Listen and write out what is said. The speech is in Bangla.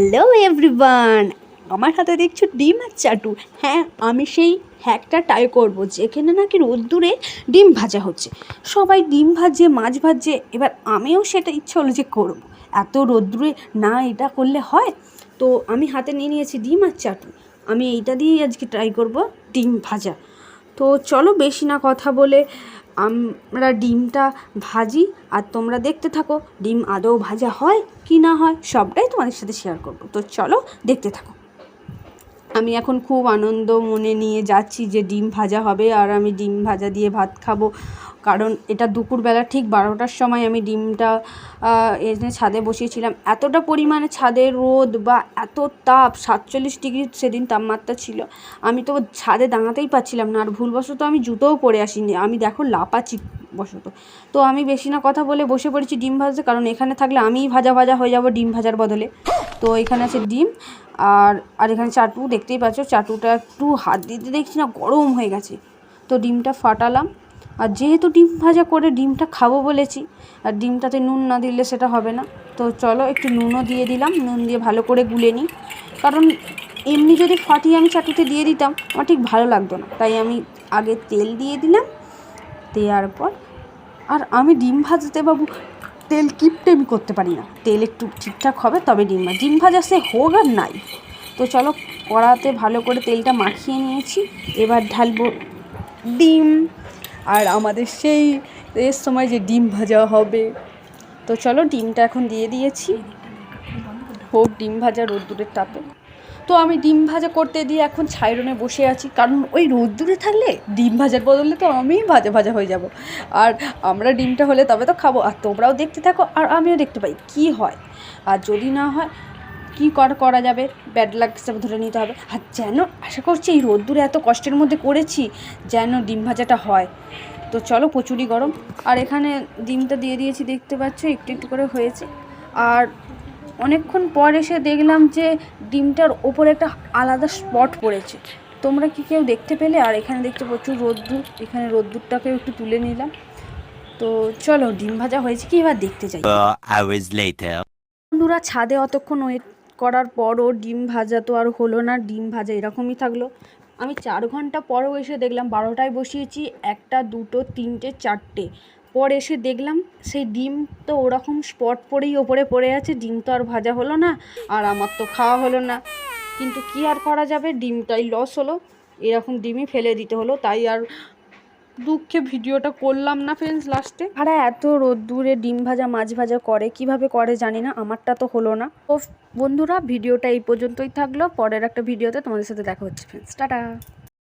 হ্যালো এভরিওয়ান আমার হাতে দেখছ ডিম আর চাটু। হ্যাঁ আমি সেই হ্যাকটা ট্রাই করব, যেখানে নাকি রোদ্দুরে ডিম ভাজা হচ্ছে। সবাই ডিম ভাজছে, মাছ ভাজছে, এবার আমিও সেটা ইচ্ছে হলো যে করব। এত রোদ্দুরে না এটা করলে হয়? তো আমি হাতে নিয়ে নিয়েছি ডিম আর চাটু। আমি এইটা দিয়েই আজকে ট্রাই করব ডিম ভাজা। তো চলো বেশি না কথা বলে আমরা ডিমটা ভাজি আর তোমরা দেখতে থাকো, ডিম আদৌ ভাজা হয় কি না হয়, সবটাই তোমাদের সাথে শেয়ার করব। তো চলো দেখতে থাকো। আমি এখন খুব আনন্দ মনে নিয়ে যাচ্ছি যে ডিম ভাজা হবে আর আমি ডিম ভাজা দিয়ে ভাত খাব। কারণ এটা দুপুরবেলা ঠিক বারোটার সময় আমি ডিমটা এনে ছাদে বসিয়েছিলাম, এতটা পরিমাণে ছাদে রোদ বা এত তাপ, সাতচল্লিশ ডিগ্রি সেদিন তাপমাত্রা ছিল, আমি তো ছাদে দাঁড়াতেই পারছিলাম না। আর ভুলবশত আমি জুতোও পরে আসিনি। আমি দেখো লাপাচ্ছি বশত। তো আমি বেশি না কথা বলে বসে পড়েছি ডিম ভাজতে, কারণ এখানে থাকলে আমিই ভাজা ভাজা হয়ে যাব ডিম ভাজার বদলে। তো এখানে আছে ডিম, আর আর এখানে চাটু, দেখতেই পাচ্ছ, চাটুটা একটু হাত দিতে দেখছি না, গরম হয়ে গেছে। তো ডিমটা ফাটালাম। আর যেহেতু ডিম ভাজা করে ডিমটা খাব বলেছি, আর ডিমটাতে নুন না দিলে সেটা হবে না। তো চলো একটু নুনও দিয়ে দিলাম, নুন দিয়ে ভালো করে গুলে নিই। কারণ এমনি যদি ফাটিয়ে আমি চাটুতে দিয়ে দিতাম, আমার ঠিক ভালো লাগতো না। তাই আমি আগে তেল দিয়ে দিলাম, দেওয়ার পর আর আমি ডিম ভাজতে বাবু, তেল কিপটে আমি করতে পারি না। তেল একটু ঠিকঠাক হবে, তবে ডিম ভাজা ডিম ভাজা সে হোক আর নাই। তো চলো কড়াতে ভালো করে তেলটা মাখিয়ে নিয়েছি। এবার ঢালবো ডিম। আর আমাদের সেই এর সময় যে ডিম ভাজা হবে। তো চলো ডিমটা এখন দিয়ে দিয়েছি। হোক, ডিম ভাজা রোদ্দুরের তাপে। তো আমি ডিম ভাজা করতে দিয়ে এখন ছাইরনে বসে আছি। কারণ ওই রোদ্দুরে থাকলে ডিম ভাজার বদলে তো আমিই ভাজা ভাজা হয়ে যাব। আর আমরা ডিমটা হলে তবে তো খাব। আর তোমরাও দেখতে থাকো, আর আমিও দেখতে পাই। কি হয়? আর যদি না হয় কি কর করা যাবে? ব্যাড লাক হিসাবে ধরে নিতে হবে। আর যেন আশা করছি এই রোদ্দুরে এত কষ্টের মধ্যে করেছি যেন ডিম ভাজাটা হয়। তো চলো প্রচুরই গরম। আর এখানে ডিমটা দিয়ে দিয়েছি দেখতে পাচ্ছ একটু একটু করে হয়েছে। আর অনেকক্ষণ পর এসে দেখলাম যে ডিমটার ওপরে একটা আলাদা স্পট পড়েছে। তোমরা কি কেউ দেখতে পেলে? আর এখানে দেখতে প্রচুর রোদ্দুর। এখানে রোদ্দুরটাকেও একটু তুলে নিলাম। তো চলো ডিম ভাজা হয়েছে কি এবার দেখতে চাই বন্ধুরা ছাদে অতক্ষণ ওয়েট করার পরও ডিম ভাজা তো আর হলো না, ডিম ভাজা এরকমই থাকল। আমি চার ঘণ্টা পরেও এসে দেখলাম বারোটায় বসিয়েছি, একটা, দুটো, তিনটে, চারটে। পর এসে দেখলাম সেই ডিম তো ওরকম স্পট পড়েই ওপরে পড়ে আছে, ডিম তো আর ভাজা হলো না, আর আমার তো খাওয়া হলো না। কিন্তু কি আর করা যাবে? ডিমটাই লস হলো। এরকম ডিমই ফেলে দিতে হলো, তাই আর দুঃখে ভিডিওটা করলাম না ফ্রেন্ডস লাস্টে আর, এত রোদ্দুরে ডিম ভাজা, মাছ ভাজা করে, কীভাবে করে জানি না, আমারটা তো হলো না। ও বন্ধুরা, ভিডিওটা এই পর্যন্তই থাকল। পরের একটা ভিডিওতে তোমাদের সাথে দেখা হচ্ছে ফ্রেন্ডস টাটা।